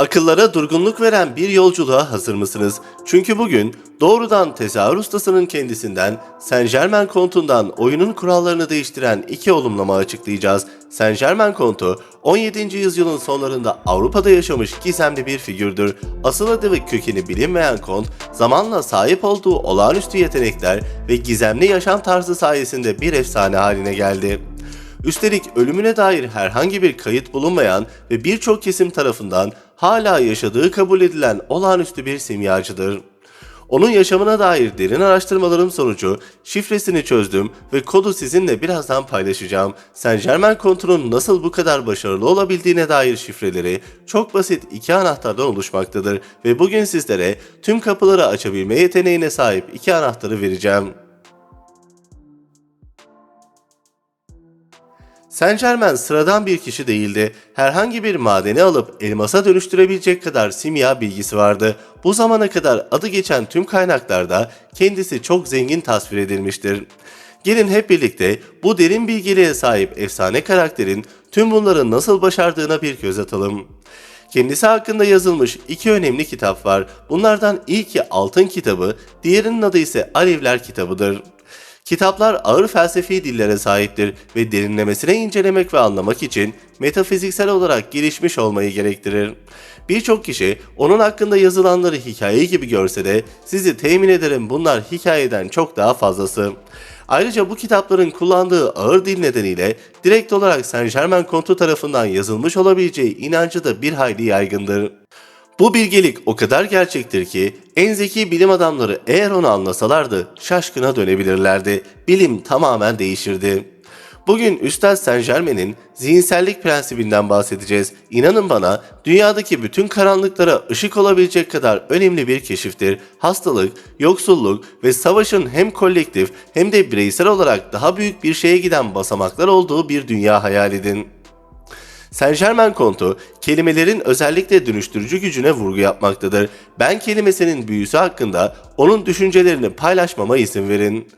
Akıllara durgunluk veren bir yolculuğa hazır mısınız? Çünkü bugün doğrudan tezahür ustasının kendisinden Saint Germain kontundan oyunun kurallarını değiştiren iki olumlama açıklayacağız. Saint Germain kontu 17. yüzyılın sonlarında Avrupa'da yaşamış gizemli bir figürdür. Asıl adı ve kökeni bilinmeyen kont zamanla sahip olduğu olağanüstü yetenekler ve gizemli yaşam tarzı sayesinde bir efsane haline geldi. Üstelik ölümüne dair herhangi bir kayıt bulunmayan ve birçok kesim tarafından hala yaşadığı kabul edilen olağanüstü bir simyacıdır. Onun yaşamına dair derin araştırmalarım sonucu şifresini çözdüm ve kodu sizinle birazdan paylaşacağım. Saint Germain kontunun nasıl bu kadar başarılı olabildiğine dair şifreleri çok basit iki anahtardan oluşmaktadır ve bugün sizlere tüm kapıları açabilme yeteneğine sahip iki anahtarı vereceğim. Saint Germain sıradan bir kişi değildi. Herhangi bir madeni alıp elmasa dönüştürebilecek kadar simya bilgisi vardı. Bu zamana kadar adı geçen tüm kaynaklarda kendisi çok zengin tasvir edilmiştir. Gelin hep birlikte bu derin bilgiliğe sahip efsane karakterin tüm bunları nasıl başardığına bir göz atalım. Kendisi hakkında yazılmış iki önemli kitap var. Bunlardan ilki Altın Kitabı, diğerinin adı ise Alevler Kitabı'dır. Kitaplar ağır felsefi dillere sahiptir ve derinlemesine incelemek ve anlamak için metafiziksel olarak gelişmiş olmayı gerektirir. Birçok kişi onun hakkında yazılanları hikaye gibi görse de sizi temin ederim bunlar hikayeden çok daha fazlası. Ayrıca bu kitapların kullandığı ağır dil nedeniyle direkt olarak Saint Germain kontu tarafından yazılmış olabileceği inancı da bir hayli yaygındır. Bu bilgelik o kadar gerçektir ki en zeki bilim adamları eğer onu anlasalardı şaşkına dönebilirlerdi. Bilim tamamen değişirdi. Bugün Üstad Saint Germain'in zihinsellik prensibinden bahsedeceğiz. İnanın bana dünyadaki bütün karanlıklara ışık olabilecek kadar önemli bir keşiftir. Hastalık, yoksulluk ve savaşın hem kolektif hem de bireysel olarak daha büyük bir şeye giden basamaklar olduğu bir dünya hayal edin. Saint Germain kontu kelimelerin özellikle dönüştürücü gücüne vurgu yapmaktadır. Ben kelimesinin büyüsü hakkında onun düşüncelerini paylaşmama izin verin.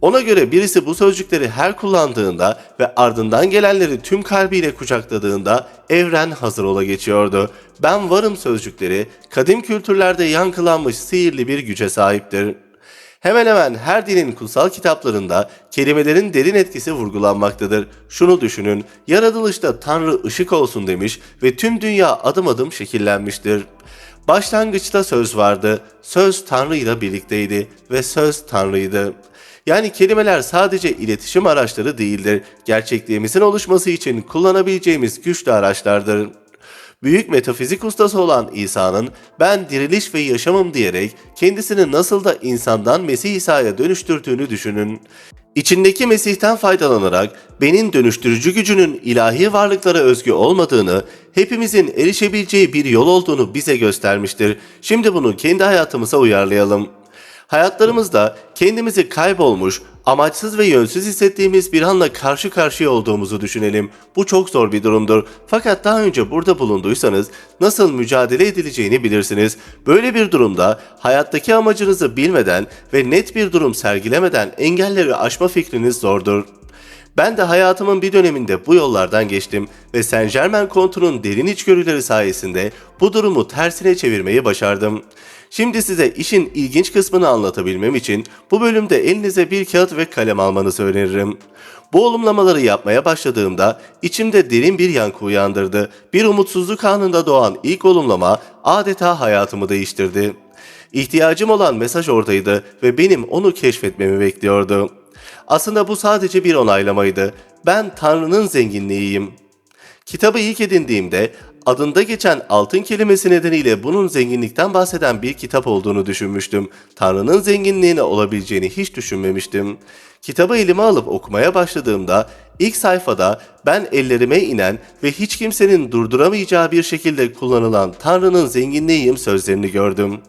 Ona göre birisi bu sözcükleri her kullandığında ve ardından gelenleri tüm kalbiyle kucakladığında evren hazır ola geçiyordu. Ben varım sözcükleri kadim kültürlerde yankılanmış sihirli bir güce sahiptir. Hemen hemen her dinin kutsal kitaplarında kelimelerin derin etkisi vurgulanmaktadır. Şunu düşünün, yaratılışta Tanrı ışık olsun demiş ve tüm dünya adım adım şekillenmiştir. Başlangıçta söz vardı, söz Tanrı ile birlikteydi ve söz Tanrı'ydı. Yani kelimeler sadece iletişim araçları değildir, gerçekliğimizin oluşması için kullanabileceğimiz güçlü araçlardır. Büyük metafizik ustası olan İsa'nın ben diriliş ve yaşamım diyerek kendisini nasıl da insandan Mesih İsa'ya dönüştürdüğünü düşünün. İçindeki Mesih'ten faydalanarak benin dönüştürücü gücünün ilahi varlıklara özgü olmadığını, hepimizin erişebileceği bir yol olduğunu bize göstermiştir. Şimdi bunu kendi hayatımıza uyarlayalım. Hayatlarımızda kendimizi kaybolmuş, amaçsız ve yönsüz hissettiğimiz bir anla karşı karşıya olduğumuzu düşünelim. Bu çok zor bir durumdur. Fakat daha önce burada bulunduysanız nasıl mücadele edileceğini bilirsiniz. Böyle bir durumda hayattaki amacınızı bilmeden ve net bir durum sergilemeden engelleri aşma fikriniz zordur. Ben de hayatımın bir döneminde bu yollardan geçtim ve Saint Germain kontunun derin içgörüleri sayesinde bu durumu tersine çevirmeyi başardım. Şimdi size işin ilginç kısmını anlatabilmem için bu bölümde elinize bir kağıt ve kalem almanızı öneririm. Bu olumlamaları yapmaya başladığımda içimde derin bir yankı uyandırdı. Bir umutsuzluk anında doğan ilk olumlama adeta hayatımı değiştirdi. İhtiyacım olan mesaj oradaydı ve benim onu keşfetmemi bekliyordu. Aslında bu sadece bir onaylamaydı. Ben Tanrı'nın zenginliğiyim. Kitabı ilk edindiğimde adında geçen altın kelimesi nedeniyle bunun zenginlikten bahseden bir kitap olduğunu düşünmüştüm. Tanrı'nın zenginliğine olabileceğini hiç düşünmemiştim. Kitabı elime alıp okumaya başladığımda ilk sayfada ben ellerime inen ve hiç kimsenin durduramayacağı bir şekilde kullanılan Tanrı'nın zenginliğiyim sözlerini gördüm.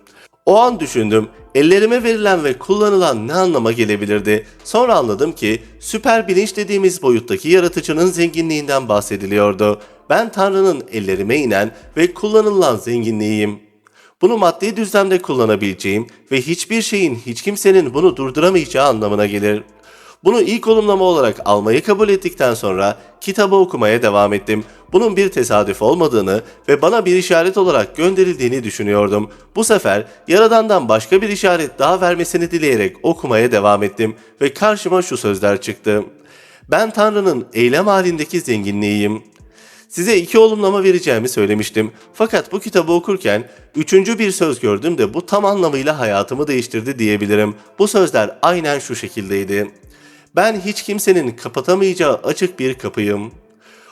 O an düşündüm, ellerime verilen ve kullanılan ne anlama gelebilirdi? Sonra anladım ki süper bilinç dediğimiz boyuttaki yaratıcının zenginliğinden bahsediliyordu. Ben Tanrı'nın ellerime inen ve kullanılan zenginliğiyim. Bunu maddi düzlemde kullanabileceğim ve hiçbir şeyin hiç kimsenin bunu durduramayacağı anlamına gelir. Bunu ilk olumlama olarak almayı kabul ettikten sonra kitabı okumaya devam ettim. Bunun bir tesadüf olmadığını ve bana bir işaret olarak gönderildiğini düşünüyordum. Bu sefer Yaradan'dan başka bir işaret daha vermesini dileyerek okumaya devam ettim ve karşıma şu sözler çıktı. Ben Tanrı'nın eylem halindeki zenginliğiyim. Size iki olumlama vereceğimi söylemiştim. Fakat bu kitabı okurken üçüncü bir söz gördüm de bu tam anlamıyla hayatımı değiştirdi diyebilirim. Bu sözler aynen şu şekildeydi. Ben hiç kimsenin kapatamayacağı açık bir kapıyım.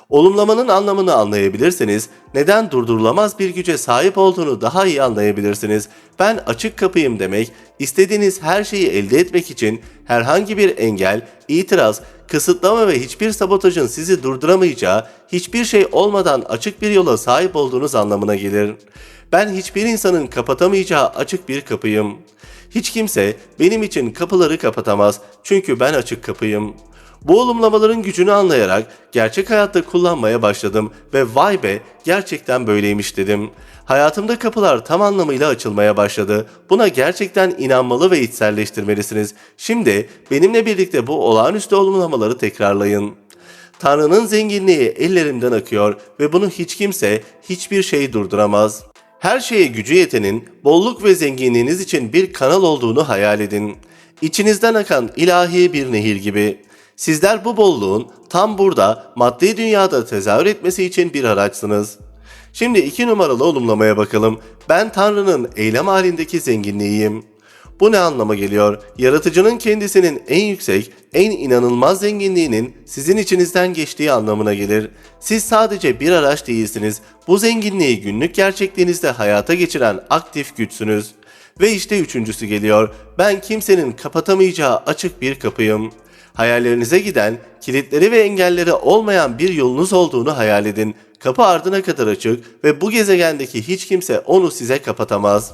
Olumlamanın anlamını anlayabilirseniz neden durdurulamaz bir güce sahip olduğunu daha iyi anlayabilirsiniz. Ben açık kapıyım demek, istediğiniz her şeyi elde etmek için herhangi bir engel, itiraz, kısıtlama ve hiçbir sabotajın sizi durduramayacağı, hiçbir şey olmadan açık bir yola sahip olduğunuz anlamına gelir. Ben hiçbir insanın kapatamayacağı açık bir kapıyım. Hiç kimse benim için kapıları kapatamaz çünkü ben açık kapıyım. Bu olumlamaların gücünü anlayarak gerçek hayatta kullanmaya başladım ve vay be gerçekten böyleymiş dedim. Hayatımda kapılar tam anlamıyla açılmaya başladı. Buna gerçekten inanmalı ve içselleştirmelisiniz. Şimdi benimle birlikte bu olağanüstü olumlamaları tekrarlayın. Tanrı'nın zenginliği ellerimden akıyor ve bunu hiç kimse, hiçbir şey durduramaz. Her şeye gücü yetenin, bolluk ve zenginliğiniz için bir kanal olduğunu hayal edin. İçinizden akan ilahi bir nehir gibi. Sizler bu bolluğun tam burada maddi dünyada tezahür etmesi için bir araçsınız. Şimdi iki numaralı olumlamaya bakalım. Ben Tanrı'nın eylem halindeki zenginliğiyim. Bu ne anlama geliyor? Yaratıcının kendisinin en yüksek, en inanılmaz zenginliğinin sizin içinizden geçtiği anlamına gelir. Siz sadece bir araç değilsiniz. Bu zenginliği günlük gerçekliğinizde hayata geçiren aktif güçsünüz. Ve işte üçüncüsü geliyor. Ben kimsenin kapatamayacağı açık bir kapıyım. Hayallerinize giden, kilitleri ve engelleri olmayan bir yolunuz olduğunu hayal edin. Kapı ardına kadar açık ve bu gezegendeki hiç kimse onu size kapatamaz.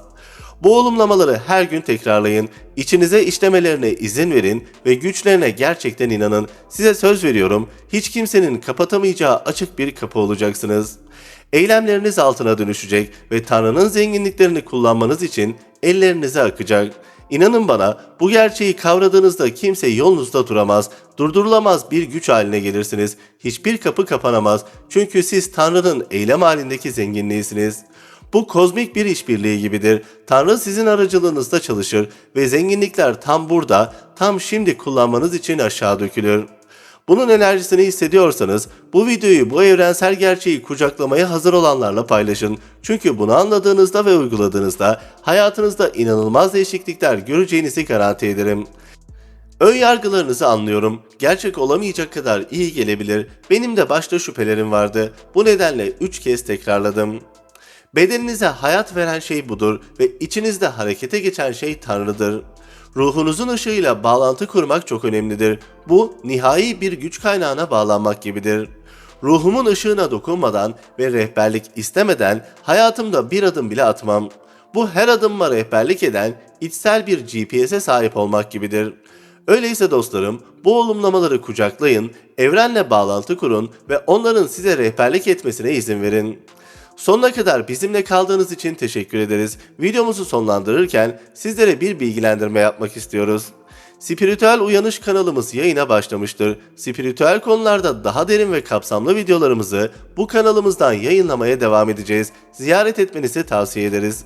Bu olumlamaları her gün tekrarlayın. İçinize işlemelerine izin verin ve güçlerine gerçekten inanın. Size söz veriyorum, hiç kimsenin kapatamayacağı açık bir kapı olacaksınız. Eylemleriniz altına dönüşecek ve Tanrı'nın zenginliklerini kullanmanız için ellerinize akacak. İnanın bana bu gerçeği kavradığınızda kimse yolunuzda duramaz, durdurulamaz bir güç haline gelirsiniz. Hiçbir kapı kapanamaz çünkü siz Tanrı'nın eylem halindeki zenginliğisiniz. Bu kozmik bir işbirliği gibidir. Tanrı sizin aracılığınızda çalışır ve zenginlikler tam burada, tam şimdi kullanmanız için aşağı dökülür. Bunun enerjisini hissediyorsanız bu videoyu bu evrensel gerçeği kucaklamaya hazır olanlarla paylaşın. Çünkü bunu anladığınızda ve uyguladığınızda hayatınızda inanılmaz değişiklikler göreceğinizi garanti ederim. Ön yargılarınızı anlıyorum. Gerçek olamayacak kadar iyi gelebilir. Benim de başta şüphelerim vardı. Bu nedenle 3 kez tekrarladım. Bedeninize hayat veren şey budur ve içinizde harekete geçen şey Tanrı'dır. Ruhunuzun ışığıyla bağlantı kurmak çok önemlidir. Bu nihai bir güç kaynağına bağlanmak gibidir. Ruhumun ışığına dokunmadan ve rehberlik istemeden hayatımda bir adım bile atmam. Bu her adımıma rehberlik eden içsel bir GPS'e sahip olmak gibidir. Öyleyse dostlarım bu olumlamaları kucaklayın, evrenle bağlantı kurun ve onların size rehberlik etmesine izin verin. Sonuna kadar bizimle kaldığınız için teşekkür ederiz. Videomuzu sonlandırırken sizlere bir bilgilendirme yapmak istiyoruz. Spiritüel Uyanış kanalımız yayına başlamıştır. Spiritüel konularda daha derin ve kapsamlı videolarımızı bu kanalımızdan yayınlamaya devam edeceğiz. Ziyaret etmenizi tavsiye ederiz.